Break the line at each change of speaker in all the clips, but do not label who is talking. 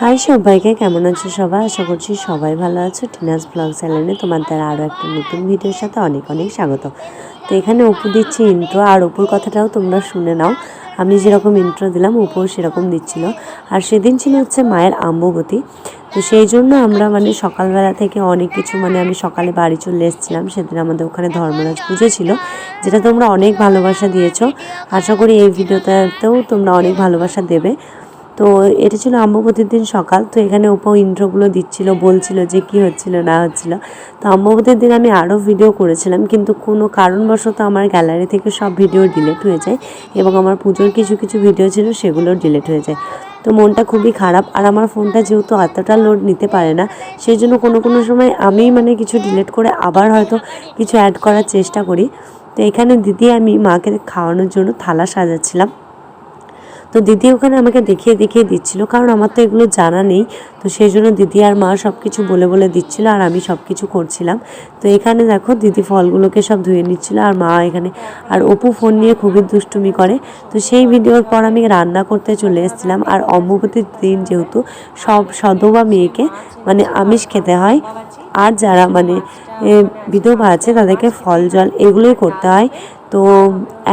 High সবাইকে কেমন আছো সবাই? আশা করছি সবাই ভালো আছো। টিনাস ব্লগ চ্যানেলে তোমাদের আরও একটা নতুন ভিডিওর সাথে অনেক অনেক স্বাগত। তো এখানে অপু দিচ্ছি ইন্ট্রো আর অপুর কথাটাও তোমরা শুনে নাও। আমি যেরকম ইন্ট্রো দিলাম, অপুও সেরকম দিচ্ছিল। আর সেদিন ছিল হচ্ছে মায়ের আম্ববতী। তো সেই জন্য আমরা মানে সকালবেলা থেকে অনেক কিছু মানে আমি সকালে বাড়ি চলে এসেছিলাম। সেদিন আমাদের ওখানে ধর্মরাজ পুজো ছিল, যেটা তোমরা অনেক ভালোবাসা দিয়েছ। আশা করি এই ভিডিওটাতেও তোমরা অনেক ভালোবাসা দেবে। তো এটা ছিল আম্ববতীর দিন সকাল, তো এখানে উপর ইন্ট্রোগুলো দিচ্ছিল, বলছিল যে কি হচ্ছিল, না হচ্ছিল। তো আম্ববতীর দিন আমি আরও ভিডিও করেছিলাম, কিন্তু কোনো কারণবশত আমার গ্যালারি থেকে সব ভিডিও ডিলেট হয়ে যায় এবং আমার পুজোর কিছু কিছু ভিডিও ছিল সেগুলো ডিলেট হয়ে যায়। তো মনটা খুবই খারাপ, আর আমার ফোনটা যেহেতু এতটা লোড নিতে পারে না, সেই জন্য কোনো কোনো সময় আমি মানে কিছু ডিলেট করে আবার হয়তো কিছু অ্যাড করার চেষ্টা করি। তো এখানে দিদি আমি মাকে খাওয়ানোর জন্য থালা সাজাচ্ছিলাম। তো দিদি ওখানে আমাকে দেখিয়ে দেখিয়ে দিচ্ছিল, কারণ আমার তো এগুলো জানা নেই। তো সেই জন্য দিদি আর মা সব কিছু বলে বলে দিচ্ছিল আর আমি সব কিছু করছিলাম। তো এখানে দেখো দিদি ফলগুলোকে সব ধুয়ে নিচ্ছিল আর মা এখানে, আর অপু ফোন নিয়ে খুবই দুষ্টুমি করে। তো সেই ভিডিওর পর আমি রান্না করতে চলে এসেছিলাম। আর অম্বুবতীর দিন যেহেতু সব সদবা মেয়েকে মানে আমিষ খেতে হয়, আর যারা মানে বিধবা আছে তাদেরকে ফল, জল এগুলোই করতে হয়। তো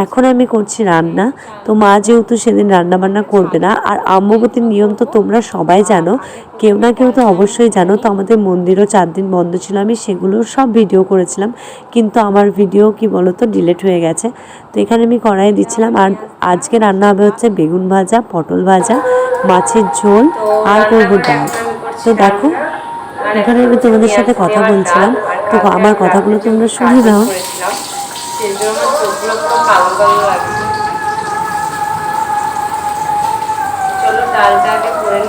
এখন আমি করছি রান্না। তো মা যেহেতু সেদিন রান্না বান্না করবে না, আর আম্মবতীর নিয়ম তো তোমরা সবাই জানো, কেউ না কেউ তো অবশ্যই জানো, তো আমাদের মন্দিরও চার দিন বন্ধ ছিল, আমি সেগুলো সব ভিডিও করেছিলাম, কিন্তু আমার ভিডিও কি বলো তো ডিলেট হয়ে গেছে। তো এখানে আমি কড়াই দিচ্ছিলাম, আর আজকে রান্না হবে হচ্ছে বেগুন ভাজা, পটল ভাজা, মাছের ঝোল, আর করব ডাল। তো দেখো, এখানে আমি তোমাদের সাথে কথা বলছিলাম, তো আমার কথাগুলো তোমরা শুনে দাও
সেই জন্য করে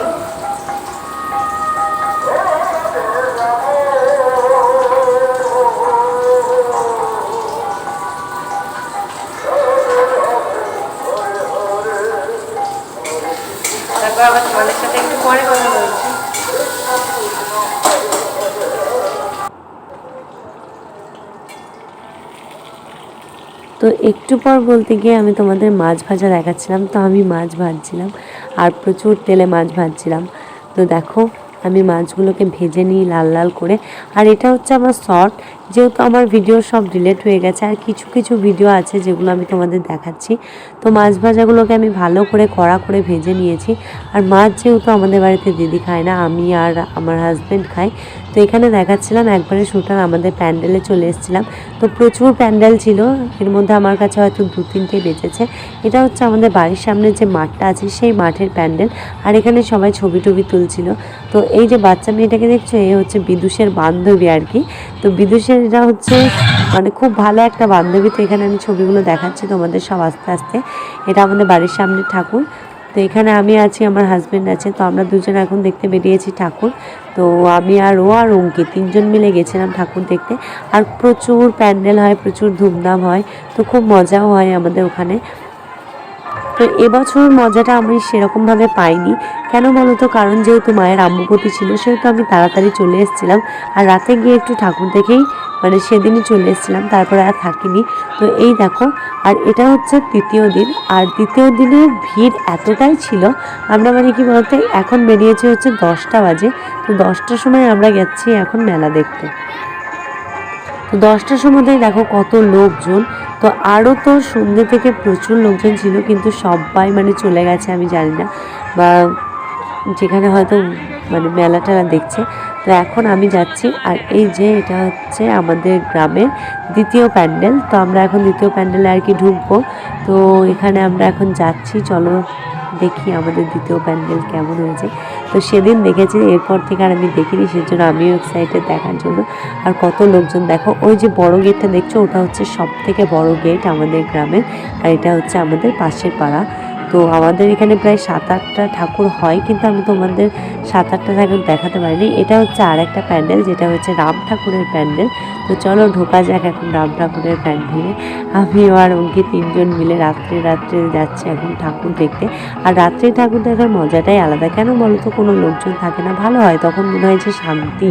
তারপর আবার তোমাদের সাথে একটু পরে কথা বলছি।
তো একটু পর বলতে গিয়ে আমি তোমাদের মাছ ভাজা দেখাচ্ছিলাম, তো আমি মাছ ভাজছিলাম আর প্রচুর তেলে মাছ ভাজছিলাম। তো দেখো, আমি মাছগুলোকে ভেজে নিই লাল লাল করে। আর এটা হচ্ছে আমার শর্ট, যেহেতু আমার ভিডিও সব ডিলেট হয়ে গেছে, আর কিছু কিছু ভিডিও আছে যেগুলো আমি তোমাদের দেখাচ্ছি। তো মাছ ভাজাগুলোকে আমি ভালো করে কড়া করে ভেজে নিয়েছি। আর মাছ যেহেতু আমাদের বাড়িতে দিদি খায় না, আমি আর আমার হাজব্যান্ড খাই তো এখানে দেখাচ্ছিলাম, একবারে শুটার আমাদের প্যান্ডেলে চলে এসেছিলাম। তো প্রচুর প্যান্ডেল ছিল, এর মধ্যে আমার কাছে হয়তো দু, তিনটে বেঁচেছে। এটা হচ্ছে আমাদের বাড়ির সামনে যে মাঠটা আছে, সেই মাঠের প্যান্ডেল, আর এখানে সবাই ছবি টবি তুলছিল। তো এই যে বাচ্চা মেয়েটাকে দেখছ এই হচ্ছে বিদুষের বান্ধবী আর কি। তো বিদুষের এটা হচ্ছে মানে খুব ভালো একটা বান্ধবী। তো এখানে আমি ছবিগুলো দেখাচ্ছি তোমাদের সব আস্তে আস্তে। এটা আমাদের বাড়ির সামনে ঠাকুর। তো এখানে আমি আছি, আমার হাজব্যান্ড আছে, তো আমরা দুজন এখন দেখতে বেরিয়েছি ঠাকুর। তো আমি আর ও আর অঙ্কিত তিনজন মিলে গেছিলাম ঠাকুর দেখতে। আর প্রচুর প্যান্ডেল হয়, প্রচুর ধুমধাম হয়, তো খুব মজাও হয় আমাদের ওখানে। তো এবছর মজাটা আমি সেরকমভাবে পাইনি। কেন বলো তো কারণ যেহেতু মায়ের আম্মুপতি ছিল, সেহেতু আমি তাড়াতাড়ি চলে এসেছিলাম। আর রাতে গিয়ে একটু ঠাকুর দেখেই মানে সেদিনই চলে এসেছিলাম, তারপরে আর থাকিনি। তো এই দেখো, আর এটা হচ্ছে তৃতীয় দিন। আর দ্বিতীয় দিনে ভিড় এতটাই ছিল, আমরা মানে কি বলতে, এখন বেরিয়েছি হচ্ছে দশটা বাজে। তো দশটার সময় আমরা গেছি এখন মেলা দেখতে। দশটার সময় দেখো কত লোকজন। তো আরও তো সন্ধ্যে থেকে প্রচুর লোকজন ছিল, কিন্তু সবাই মানে চলে গেছে, আমি জানি না। বা যেখানে হয়তো মানে মেলা টেলা দেখছে। তো এখন আমি যাচ্ছি, আর এই যে এটা হচ্ছে আমাদের গ্রামের দ্বিতীয় প্যান্ডেল। তো আমরা এখন দ্বিতীয় প্যান্ডেলে আর কি ঢুকবো। তো এখানে আমরা এখন যাচ্ছি, চলো দেখি আমাদের দ্বিতীয় প্যান্ডেল কেমন হয়েছে। তো সেদিন দেখেছি, এরপর থেকে আর আমি দেখিনি, সেজন্য আমিও এক্সাইটেড দেখার জন্য। আর কত লোকজন, দেখো, ওই যে বড় গেটটা দেখছ, ওটা হচ্ছে সব থেকে বড় গেট আমাদের গ্রামের, আর এটা হচ্ছে আমাদের পাশের পাড়া। তো আমাদের এখানে প্রায় সাত আটটা ঠাকুর হয়, কিন্তু আমি তোমাদের সাত আটটা ঠাকুর দেখাতে পারিনি। এটা হচ্ছে আর একটা প্যান্ডেল, যেটা হচ্ছে রাম ঠাকুরের প্যান্ডেল। তো চলো ঢোকা যাক এখন রাম ঠাকুরের প্যান্ডেলে। আমি আর ওকে তিনজন মিলে রাত্রে রাত্রে যাচ্ছি এখন ঠাকুর দেখতে। আর রাত্রে ঠাকুর দেখার মজাটাই আলাদা। কেন বলো তো, কোনো লোকজন থাকে না। ভালো হয়, তখন মনে হয় যে শান্তি।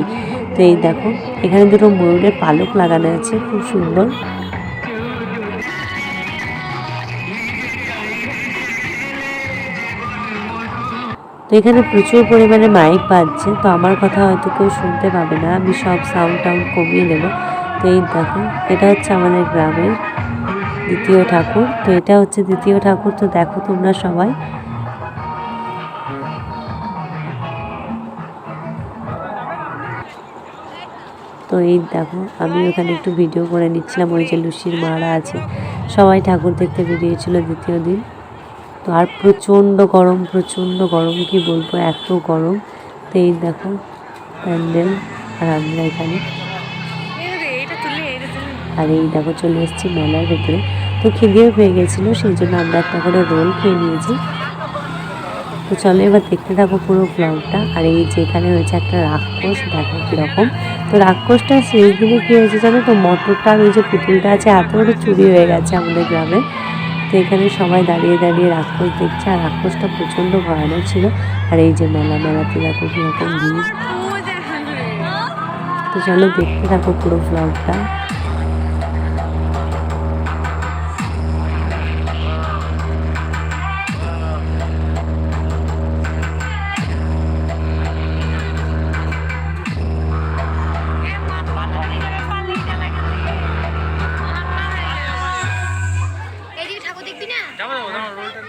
তো এই দেখো, এখানে দুটো ময়ূরের পালক লাগানো আছে, খুব সুন্দর। এখানে প্রচুর পরিমাণে মাইক বাজছে, তো আমার কথা হয়তো কেউ শুনতে পাবে না। আমি সব সাউন্ড টাউন্ড কমিয়ে দেবো। তো এই দেখো, এটা হচ্ছে আমাদের গ্রামের দ্বিতীয় ঠাকুর। তো এটা হচ্ছে দ্বিতীয় ঠাকুর, তো দেখো তোমরা সবাই। তো এই দেখো, আমি ওখানে একটু ভিডিও করে নিচ্ছিলাম, ওই যে লুসির মারা আছে। সবাই ঠাকুর দেখতে বেরিয়েছিল দ্বিতীয় দিন। তো আর প্রচণ্ড গরম প্রচণ্ড গরম, কি বলব, এত গরম। তো এই দেখো, প্যান্ডেল আর আমরা এখানে। আর এই দেখো, চলে এসেছি মেলার ভেতরে। তো খিদেও পেয়ে গেছিল, সেই জন্য আমরা একটা করে রোল খেয়ে নিয়েছি। তো চলো এবার দেখতে থাকো পুরো ব্লগটা আর এই যে এখানে হয়েছে একটা রাক্ষস, দেখো কীরকম। তো রাক্ষসটা শেষ দিনে কী হয়েছে জানো তো? মটরটা ওই যে পুতুলটা আছে হাতে করে চুরি হয়ে গেছে আমাদের গ্রামে। তো এখানে সবাই দাঁড়িয়ে দাঁড়িয়ে রাক্ষস দেখছে, আর রাক্ষসটা প্রচণ্ড ভয়ানক ছিল। আর এই যে মেলা মেলাতে দেখো কীরকম জিনিস। তো চলো দেখতে থাকো পুরো ব্লগটা দেখবি না? যাব যাব রোলটা